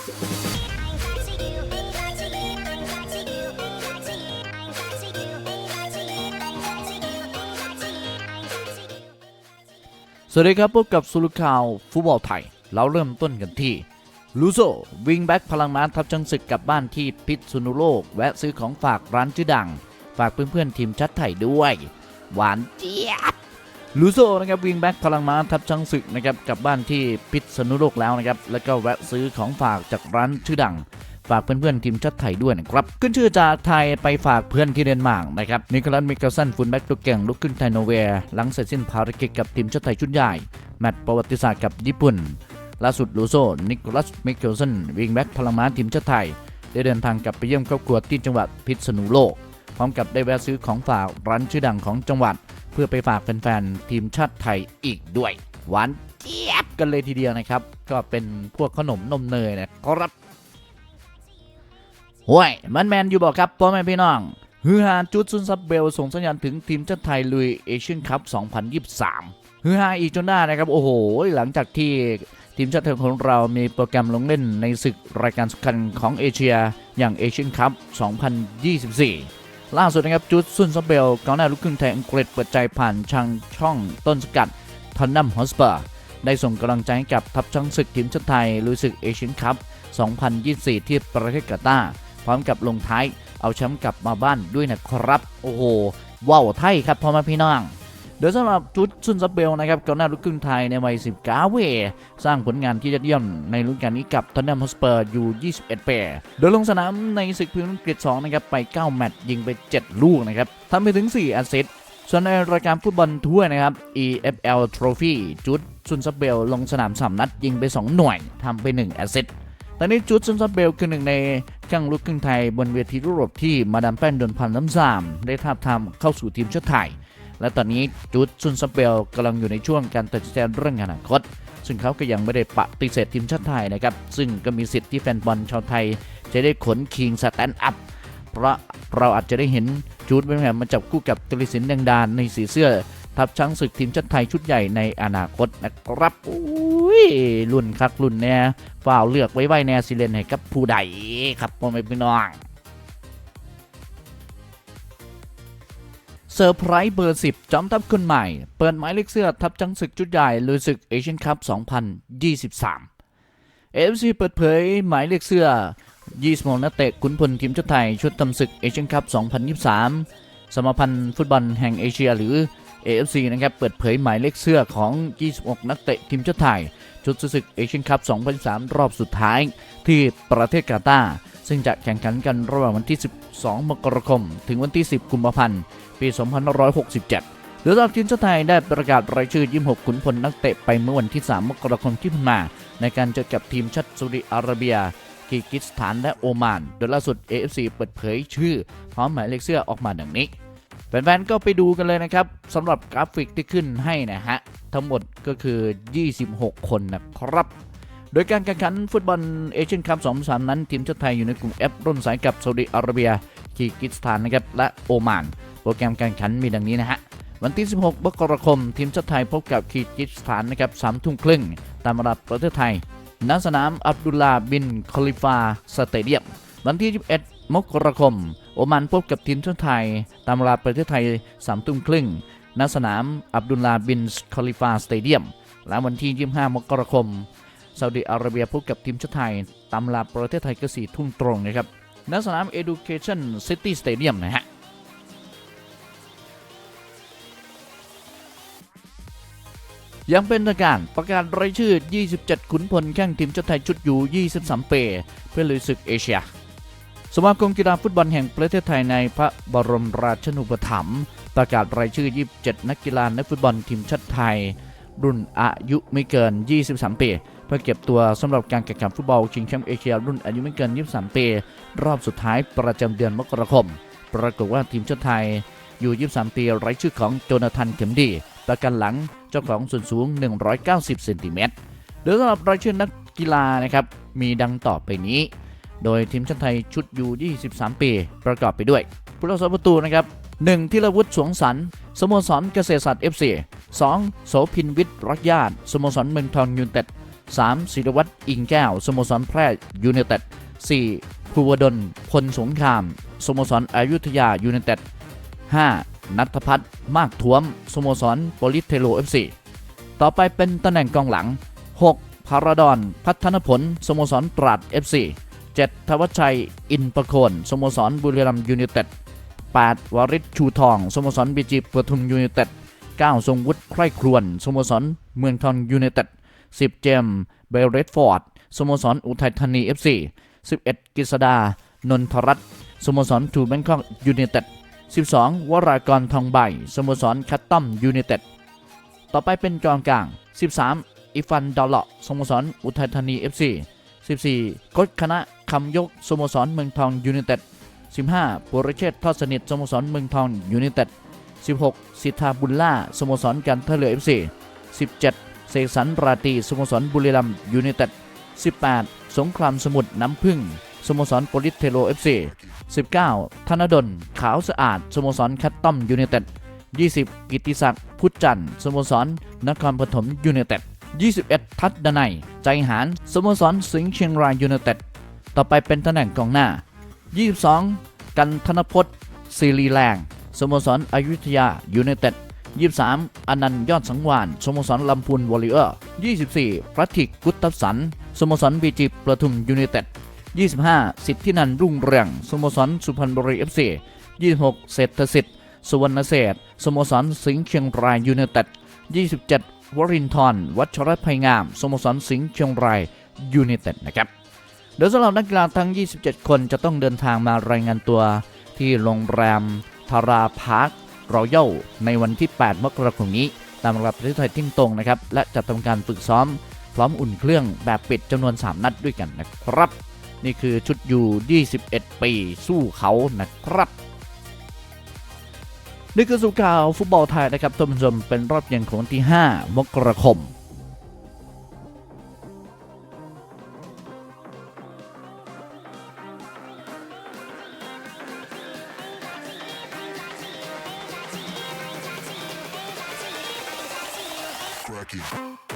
สวัสดีครับ พบกับสุรุข่าวฟุตบอลไทย เราเริ่มต้นกันที่ลูโซวิงแบ็กพลังม้าทัพจังศึกกลับบ้านที่พิษณุโลก แวะซื้อของฝากร้านชื่อดัง ฝากเพื่อนๆทีมชัดไทยด้วย หวานเจี๊ยบ ลูโซนะครับวิงแบ็กพลังม้าทัพจังศึกนะครับกลับบ้านที่พิษณุโลกแล้วนะครับแล้วก็แวะซื้อของฝากจากร้านชื่อดังฝากเพื่อนๆทีมชาติไทยด้วยนะครับ ขึ้นชื่อจากไทยไปฝากเพื่อนที่เดนมาร์กนะครับนิโคลัสมิเกลสันฟุตแบ็กตัวเก่งลุกขึ้นไทยโนเวร์หลังเสร็จสิ้นภารกิจกับทีมชาติไทยชุดใหญ่ แมตช์ประวัติศาสตร์กับญี่ปุ่นล่าสุดลูโซนิโคลัสมิเกลสันวิงแบ็กพลังม้าทีมชาติไทย ได้เดินทางกลับไปเยี่ยมครอบครัวที่จังหวัดพิษณุโลก พร้อมกับได้แวะซื้อของฝากร้านชื่อดังของจังหวัด เพื่อไปฝากแฟนๆทีมชาติไทยอีกด้วย หวานเจี๊ยบกันเลยทีเดียวนะครับ ก็เป็นพวกขนมนมเนยนะครับห่วยมันแมนอยู่บอกครับพ่อแม่พี่น้องฮือฮาจุดซุนซับเบลส่งสัญญาณถึงทีมชาติไทยลุยเอเชียนคัพ 2023 ฮือฮาอีกจนได้นะครับ โอ้โห หลังจากที่ทีมชาติไทยของเรามีโปรแกรมลงเล่นในศึกรายการสำคัญของเอเชียอย่างเอเชียนคัพ 2024 ล่าสุดนะครับจุดซุนซเบลกองหน้าลูกครึ่งไทยอังกฤษเปิดใจผ่านทางช่องต้นสกัดทอนนัมฮอสเปอร์ได้ส่งกำลังใจให้กับทัพช้างศึกทีมชาติไทยลุยศึกเอเชียนคัพ 2024 ที่ประเทศกาตาร์พร้อมกับลงท้ายเอาแชมป์กลับมาบ้านด้วยนะครับ โอ้โหว้าวไทยครับพ่อแม่พี่น้อง โดยสำหรับจุดซุนซับเบลนะครับกองหน้าลูกครึ่งไทยในวัย19เวสร้างผลงานที่ยอดเยี่ยมในฤดูกาลนี้กับทอนนัมฮอสเปอร์อยู่ 21 ปีโดยลงสนามในศึกพรีเมียร์ลีก2นะครับไป 9 แมตช์ยิงไป 7 ลูกนะครับทำไปถึง 4 แอสซิสต์ส่วนในรายการฟุตบอลถ้วยนะครับ EFL Trophy จุดซุนซับเบลลงสนาม3นัดยิงไป 2 หน่วยทำไป 1 แอสซิสต์ตอนนี้จุดซุนซับเบลคือหนึ่งในข้างลูกครึ่งไทยบนเวทียุโรปที่มาดามแป้นโดนพันน้ำสามได้ทาบทามเข้าสู่ทีมชาติไทย และตอนนี้จุดซุนซับเบลกำลังอยู่ในช่วงการตัดสินใจเรื่องอนาคต ซึ่งเขาก็ยังไม่ได้ปฏิเสธทีมชาติไทยนะครับ ซึ่งก็มีสิทธิ์ที่แฟนบอลชาวไทย จะได้ขนคิงสแตนด์อัพเพราะเราอาจจะได้เห็นจูดเป็นแบบมาจับคู่กับตุลิสินแดงดานในสีเสื้อ ทัพช้างศึกทีมชาติไทยชุดใหญ่ในอนาคตนะครับอุ้ยรุ่นคักรุ่นแน่ฝ่าวเลือกไว้ไว้แน่สิเลนให้กับผู้ใดครับพ่อแม่พี่น้อง ซอร์ไพรส์เบอร์ 10 จอมทัพคนใหม่ เปิดหมายเลขเสื้อทัพจังศึกชุดใหญ่ลุยศึกเอเชียนคัพ 2023 AFC เปิดเผยหมายเลขเสื้อ 26 นักเตะขุนพลทีมชาติไทย ชุดทำศึกเอเชียนคัพ 2023 สมาพันธ์ฟุตบอลแห่งเอเชียหรือ AFC นะครับ เปิดเผยหมายเลขเสื้อของ 26 นักเตะทีมชาติไทย ชุดศึกเอเชียนคัพ 2023 รอบสุดท้ายที่ประเทศกาตาร์ ซึ่งจะแข่งขันกันระหว่างวันที่ 12 มกราคม ถึงวันที่ 10 กุมภาพันธ์ ปี 2567 โดยสำหรับทีมชาติไทยได้ประกาศรายชื่อ 26 ขุนพลนักเตะไปเมื่อวันที่ 3 มกราคมที่ผ่านมา ในการเจอกับทีมชาติซาอุดิอาระเบียกิร์กิสถานและโอมาน โดยล่าสุด AFC เปิดเผยชื่อ พร้อมหมายเลขเสื้อออกมาดังนี้แฟนๆ ก็ไปดูกันเลยนะครับสำหรับกราฟิกที่ขึ้นให้นะฮะ ทั้งหมดก็คือ 26 คนนะครับ โดยการแข่งขันฟุตบอลเอเชียนคัพ2023นั้น ทีมชาติไทยอยู่ในกลุ่ม F ร่วมสายกับซาอุดิอาระเบียกิร์กิสถานนะครับและโอมาน โปรแกรมการแข่งขันมีดังนี้นะฮะวันที่ 16มกราคม ทีมชาติไทยพบกับคีร์กิสถานนะครับ3ทุ่มครึ่งตามเวลาประเทศไทยณสนามอับดุลลาบินคอลิฟาสเตเดียม วันที่ 21 มกราคม โอมานพบกับทีมชาติไทย ตามเวลาประเทศไทย3ทุ่มครึ่งณสนามอับดุลลาบินคอลิฟาสเตเดียม และวันที่ 25 มกราคม ซาอุดิอาระเบียพบกับทีมชาติไทย ตามลาประเทศไทยก็4ทุ่มตรงนะครับณสนาม Education City Stadium นะฮะยังเป็นทางการประกาศรายชื่อ 27 ขุนพลแข่งทีมชาติไทยชุดอยู่23 ปี เพื่อลุยศึกเอเชีย สมาคมกีฬาฟุตบอลแห่งประเทศไทยในพระบรมราชนูปถัมภ์ประกาศรายชื่อ 27 นักกีฬานักฟุตบอลทีมชาติไทย รุ่นอายุไม่เกิน 23 ปี เพื่อเก็บตัวสำหรับการแข่งขันฟุตบอลชิงแชมป์เอเชียรุ่นอายุไม่เกิน 23 ปี รอบสุดท้ายประจำเดือนมกราคม ปรากฏว่าทีมชาติไทยอยู่ 23 ปีรายชื่อของโจนาธานเข็มดี ประกันหลังเจ้าของส่วนสูง 190 เซนติเมตรโดยสำหรับรายชื่อนักกีฬานะครับมีดังต่อไปนี้ โดยทีมชาติไทยชุดยู23 ปี ประกอบไปด้วยผู้รักษาประตูนะครับ 1. ธีรวุฒิสวงสรรสโมสรเกษตรศาสตร์ FC 2. โสพินวิทย์รักญาติสโมสรเมืองทองยูไนเต็ด 3. ศิรวัตรอิงแก้วสโมสรแพร่ยูไนเต็ด 4. ภูวดลพลสงครามสโมสรอยุธยายูไนเต็ด 5. นัทพัฒน์มากท้วมสโมสรโปลิสเทโลเอฟซีต่อไปเป็นตำแหน่งกองหลัง 6. พาราดอนพัฒนผลสโมสรตราดเอฟซี7ทวัชชัย อินประโคนสโมสรบุรีรัมย์ยูไนเต็ด 8. วริศชูทองสโมสรบีจีปทุมยูไนเต็ด 9. ทรงวุฒิใคร่ครวญสโมสรเมืองทองยูไนเต็ด 10. เจมเบลเรดฟอร์ด สโมสรอุทัยธานีเอฟซี 11. กฤษดา นนทรัตน์ สโมสรทูแบงคอกยูไนเต็ด 12. วรากรทองใบ สโมสรคัตตัมยูไนเต็ด ต่อไปเป็นกองกลาง 13. อิฟันดอลเลาะสโมสรอุทัยธานีเอฟซี 14. กฎคณะคำยกสโมสรเมืองทองยูไนเต็ด 15. ปุรเชษฐ์ทอดสนิทสโมสรเมืองทองยูไนเต็ด 16. สิทธาบุญล่าสโมสรการท่าเรือเอฟซี 17. เสกสรรราตีสโมสรบุรีรัมย์ยูไนเต็ด 18. สงครามสมุทรน้ำพึ่งสโมสรโปลิสเทโลเอฟซี 19. ธนดล ขาวสะอาดสโมสรคัตตัมยูไนเต็ด 20. กิติศักดิ์พุทธจันทร์สโมสรนครปฐมยูไนเต็ด 21. ทัดดนัยใจหารสโมสรสิงห์เชียงรายยูไนเต็ด ต่อไปเป็นตำแหน่งกองหน้า 22. กันธนพจน์ศิรีแรง สโมสรอยุธยายูไนเต็ด 23. อนันต์ยอดสังวานสโมสรลำพูนวอลเลเยอร์ 24. พระทิกกุตตสันสโมสรบีจีประทุมยูไนเต็ด 25. สิทธินันรุ่งเรืองสโมสรสุพรรณบุรีเอฟซี 26. เศรษฐสิทธิ์สุวรรณเศษสโมสรสิงห์เชียงรายยูไนเต็ด 27. วรินทร์วัชรภัยงามสโมสรสิงห์เชียงรายยูไนเต็ดนะครับโดยสำหรับนักกีฬาทั้ง 27 คนจะต้องเดินทางมารายงานตัวที่โรงแรม ทาราพาร์ครอยัลในวันที่ 8 มกราคมนี้ ตามระเบียบประเทศไทยทิ้งตรงนะครับ และจะทำการฝึกซ้อมพร้อมอุ่นเครื่องแบบปิดจำนวน 3 นัดด้วยกันนะครับ นี่คือชุดยู21 ปีสู้เขานะครับนี่คือสุขข่าวฟุตบอลไทยนะครับท่านผู้ชมเป็นรอบเย็นของวันที่ 5 มกราคม aqui.